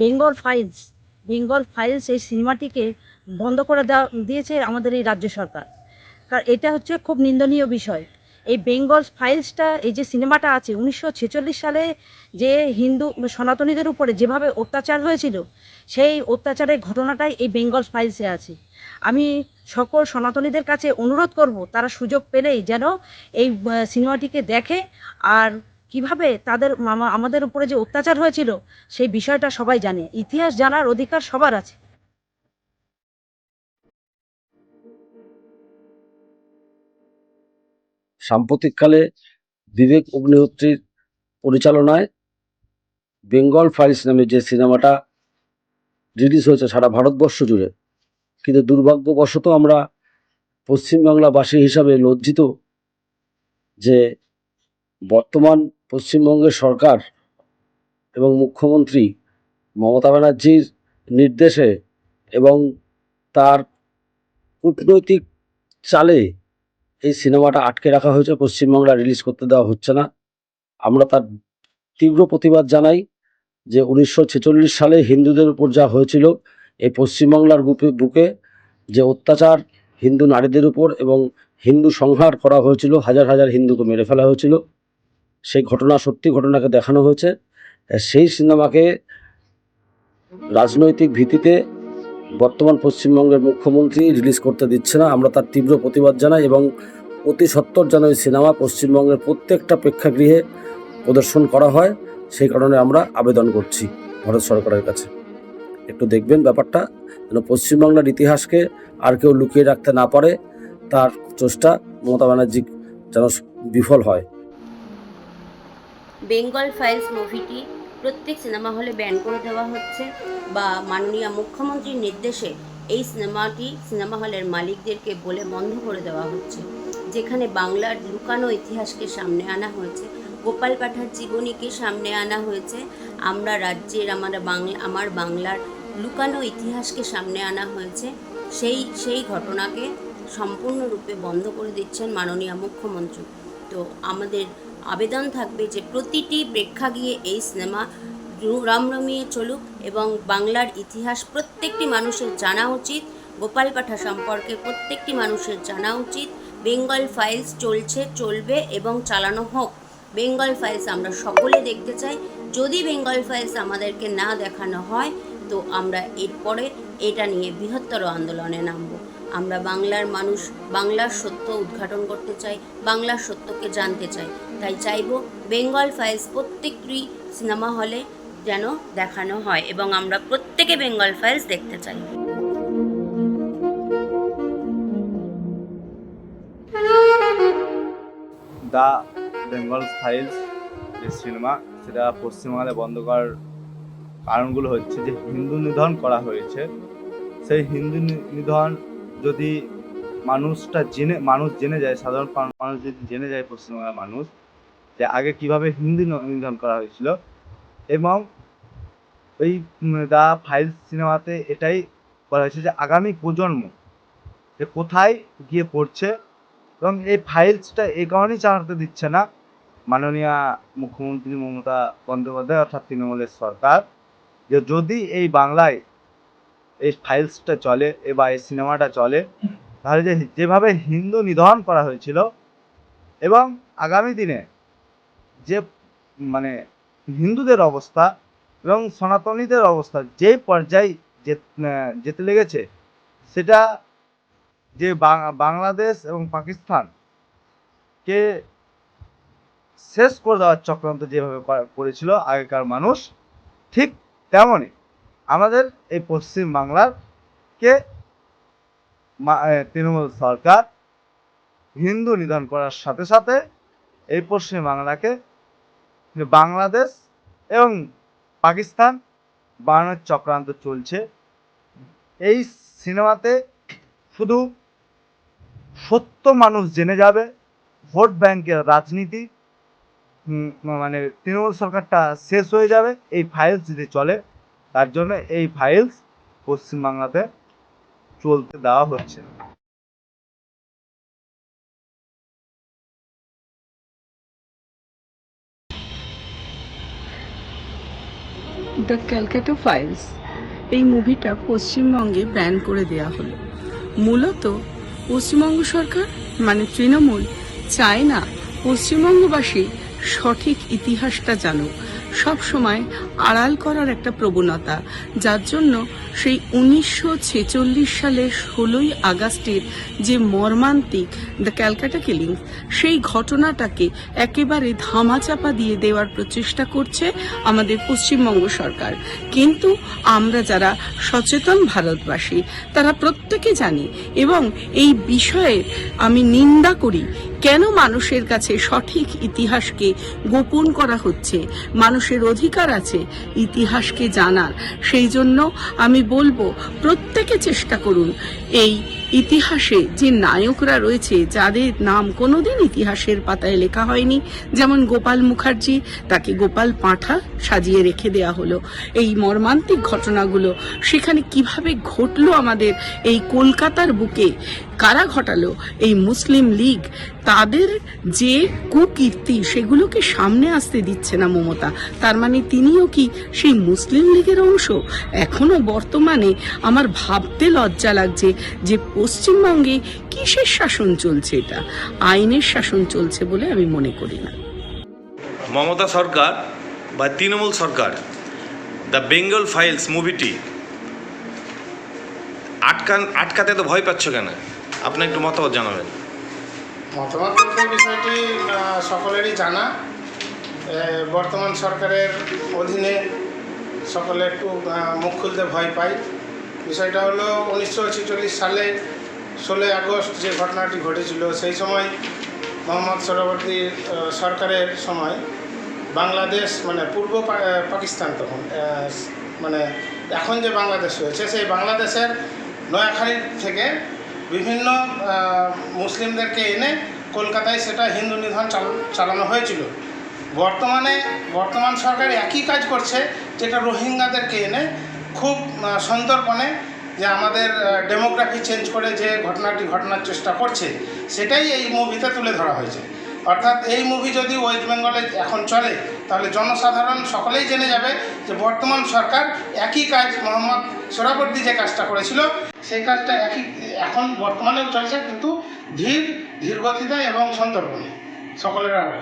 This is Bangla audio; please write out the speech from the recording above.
বেঙ্গল ফাইলস বেঙ্গল ফাইলস এই সিনেমাটিকে বন্ধ করে দেওয়া, দিয়েছে আমাদের এই রাজ্য সরকার। কারণ এটা হচ্ছে খুব নিন্দনীয় বিষয়। এই বেঙ্গল ফাইলসটা এই যে সিনেমাটা আছে, উনিশশো ছেচল্লিশ সালে যে হিন্দু সনাতনীদের উপরে যেভাবে অত্যাচার হয়েছিল, সেই অত্যাচারের ঘটনাটাই এই বেঙ্গল ফাইলসে আছে। আমি সকল সনাতনীদের কাছে অনুরোধ করব, তারা সুযোগ পেলেই যেন এই সিনেমাটিকে দেখে আর কীভাবে তাদের আমাদের উপরে যে অত্যাচার হয়েছিল, সেই বিষয়টা সবাই জানে। ইতিহাস জানার অধিকার সবার আছে। সাম্প্রতিককালে বিবেক অগ্নিহোত্রীর পরিচালনায় বেঙ্গল ফাইলস নামে যে সিনেমাটা রিলিজ হয়েছে সারা ভারতবর্ষ জুড়ে, কিন্তু দুর্ভাগ্যবশত আমরা পশ্চিমবাংলাবাসী হিসাবে লজ্জিত যে বর্তমান পশ্চিমবঙ্গের সরকার এবং মুখ্যমন্ত্রী মমতা ব্যানার্জির নির্দেশে এবং তার কূটনৈতিক চালে এই সিনেমাটা আটকে রাখা হয়েছে। পশ্চিমবাংলা রিলিজ করতে দেওয়া হচ্ছে না। আমরা তার তীব্র প্রতিবাদ জানাই যে উনিশশো ছেচল্লিশ সালে হিন্দুদের উপর যা হয়েছিল এই পশ্চিমবাংলার বুকে বুকে যে অত্যাচার হিন্দু নারীদের উপর এবং হিন্দু সংহার করা হয়েছিল, হাজার হাজার হিন্দুকে মেরে ফেলা হয়েছিল। সেই ঘটনা সত্যি ঘটনাকে দেখানো হয়েছে। সেই সিনেমাকে রাজনৈতিক ভিত্তিতে বর্তমান পশ্চিমবঙ্গের মুখ্যমন্ত্রী রিলিজ করতে দিচ্ছে না। আমরা তার তীব্র প্রতিবাদ জানাই এবং অতি সত্তর এই সিনেমা পশ্চিমবঙ্গের প্রত্যেকটা প্রেক্ষাগৃহে প্রদর্শন করা হয়, সেই কারণে আমরা আবেদন করছি ভারত সরকারের কাছে। একটু দেখবেন ব্যাপারটা, যেন পশ্চিমবাংলার ইতিহাসকে আর কেউ লুকিয়ে রাখতে না পারে, তার চেষ্টা মমতা ব্যানার্জি যেন বিফল হয়। বেঙ্গল ফাইলস মুভিটি প্রত্যেক সিনেমা হলে ব্যান করে দেওয়া হচ্ছে বা মাননীয় মুখ্যমন্ত্রীর নির্দেশে এই সিনেমাটি সিনেমা হলের মালিকদেরকে বলে বন্ধ করে দেওয়া হচ্ছে, যেখানে বাংলার লুকানো ইতিহাসকে সামনে আনা হয়েছে, গোপাল পাঠার জীবনীকে সামনে আনা হয়েছে, আমরা রাজ্যের আমার বাংলা, আমার বাংলার লুকানো ইতিহাসকে সামনে আনা হয়েছে, সেই সেই ঘটনাকে সম্পূর্ণরূপে বন্ধ করে দিচ্ছেন মাননীয় মুখ্যমন্ত্রী। তো আমাদের আবেদন থাকবে যে প্রতিটি প্রেক্ষাগৃহে এই সিনেমা রমরমিয়ে চলুক এবং বাংলার ইতিহাস প্রত্যেকটি মানুষের জানা উচিত, গোপাল পাঠা সম্পর্কে প্রত্যেকটি মানুষের জানা উচিত, বেঙ্গল ফাইলস চলছে, চলবে এবং চালানো হোক। বেঙ্গল ফাইলস আমরা সকলে দেখতে চাই। যদি বেঙ্গল ফাইলস আমাদেরকে না দেখানো হয়, তো আমরা এরপরে এটা নিয়ে বৃহত্তর আন্দোলনে নামব। আমরা বাংলার মানুষ, বাংলার সত্য উদ্ঘাটন করতে চাই, বাংলার সত্যকে জানতে চাই। তাই চাইব বেঙ্গল ফাইলস প্রত্যেকটি সিনেমা হলে যেন দেখানো হয় এবং আমরা প্রত্যেকে বেঙ্গল ফাইলস দেখতে চাই। দ্য বেঙ্গল ফাইলস যে সিনেমা, সেটা পশ্চিমবাংলায় বন্ধ করার কারণগুলো হচ্ছে যে হিন্দু নিধন করা হয়েছে। সেই হিন্দু নিধন যদি মানুষটা জেনে, মানুষ জেনে যায়, সাধারণ মানুষ যদি জেনে যায় পশ্চিমবাংলার মানুষ, যে আগে কীভাবে হিন্দি নিধন করা হয়েছিল এবং এই দ্য ফাইলস সিনেমাতে এটাই বলা হয়েছে যে আগামী প্রজন্ম যে কোথায় গিয়ে পড়ছে এবং এই ফাইলসটা এই কারণেই চালাতে দিচ্ছে না মাননীয় মুখ্যমন্ত্রী মমতা বন্দ্যোপাধ্যায় অর্থাৎ তৃণমূলের সরকার যে যদি এই বাংলায় এই ফাইলসটা চলে, এ বা এই সিনেমাটা চলে, তাহলে যে, যেভাবে হিন্দু নিধন করা হয়েছিল এবং আগামী দিনে যে মানে হিন্দুদের অবস্থা এবং সনাতনীদের অবস্থা যে পর্যায়ে যেতে লেগেছে, সেটা যে বাংলাদেশ এবং পাকিস্তান কে শেষ করে দেওয়ার চক্রান্ত যেভাবে করেছিল আগেকার মানুষ, ঠিক তেমনই আমাদের এই পশ্চিম বাংলার কে? তৃণমূল সরকার। হিন্দু নিধন করার সাথে সাথে এই পশ্চিম বাংলাকে বাংলাদেশ এবং পাকিস্তান বানানোর চক্রান্ত চলছে। এই সিনেমাতে শুধু সত্য মানুষ জেনে যাবে, ভোট ব্যাংকের রাজনীতি মানে তৃণমূল সরকারটা শেষ হয়ে যাবে, এই ফাইলস যদি চলে তার জন্য এই ফাইলস পশ্চিমবাংলাতে চলতে দেওয়া হচ্ছে। দ্য ক্যালকাটা ফাইলস এই মুভিটা পশ্চিমবঙ্গে ব্যান করে দেয়া হলো। মূলত পশ্চিমবঙ্গ সরকার মানে তৃণমূল, চায় না পশ্চিমবঙ্গবাসী সঠিক ইতিহাসটা জানুক। সব সময় আড়াল করার একটা প্রবণতা, যার জন্য সেই উনিশশো ছেচল্লিশ সালের ষোলোই আগস্টের যে মর্মান্তিক দ্য ক্যালকাটা কিলিং, সেই ঘটনাটাকে একেবারে ধামাচাপা দিয়ে দেওয়ার প্রচেষ্টা করছে আমাদের পশ্চিমবঙ্গ সরকার। কিন্তু আমরা যারা সচেতন ভারতবাসী, তারা প্রত্যেকে জানি এবং এই বিষয়ে আমি নিন্দা করি, কেন মানুষের কাছে সঠিক ইতিহাসকে গোপন করা হচ্ছে? মানুষের অধিকার আছে ইতিহাসকে জানার। সেই জন্য আমি বলব প্রত্যেকে চেষ্টা করুন। এই ইতিহাসে যে নায়করা রয়েছে, যাদের নাম কোনোদিন ইতিহাসের পাতায় লেখা হয়নি, যেমন গোপাল মুখার্জি, তাকে গোপাল পাঁঠা সাজিয়ে রেখে দেয়া হলো। এই মর্মান্তিক ঘটনাগুলো সেখানে কীভাবে ঘটলো আমাদের, এই কলকাতার বুকে কারা ঘটালো, এই মুসলিম লীগ, তাদের যে কুকীর্তি, সেগুলোকে সামনে আসতে দিচ্ছে না মমতা। তার মানে তিনিও কি সেই মুসলিম লীগের অংশ? এখনও বর্তমানে আমার ভাবতে লজ্জা লাগছে যে পশ্চিমবঙ্গে কিসের শাসন চলছে এটা? আইনের শাসন চলছে বলে আমি মনে করি না। মমতা সরকার বা তৃণমূল সরকার দ্য বেঙ্গল ফাইলস মুভিটি আটকান আটকাতে তো ভয় পাচ্ছ কেন? আপনি একটু মতামত জানাবেন। মতামত বিষয়টি সকলেরই জানা। বর্তমান সরকারের অধীনে সকলে একটু আহ, মুখ খুলতে ভয় পায়। বিষয়টা হলো উনিশশো ছেচল্লিশ সালে ষোলোই আগস্ট যে ঘটনাটি ঘটেছিল, সেই সময় মোহাম্মদ সরবর্তী সরকারের সময় বাংলাদেশ মানে পূর্ব পাকিস্তান তখন মানে এখন যে বাংলাদেশ হয়েছে সেই বাংলাদেশের নয়াখালী থেকে বিভিন্ন মুসলিমদেরকে এনে কলকাতায় সেটা হিন্দু নিধন চাল- চালানো হয়েছিল। বর্তমানে, বর্তমান সরকার একই কাজ করছে, যেটা রোহিঙ্গাদেরকে এনে খুব সন্তর্পণে যে আমাদের ডেমোগ্রাফি চেঞ্জ করে যে ঘটনাটি ঘটনার চেষ্টা করছে, সেটাই এই মুভিতে তুলে ধরা হয়েছে। অর্থাৎ এই মুভি যদি ওয়েস্ট বেঙ্গলে এখন চলে, তাহলে জনসাধারণ সকলেই জেনে যাবে যে বর্তমান সরকার একই কাজ মোহাম্মদ সোরাবর্দী যে কাজটা করেছিল, সেই কাজটা একই, এখন বর্তমানেও চলছে, কিন্তু ধীর, ধীরগতিতে এবং সন্তর্পণে সকলের আগে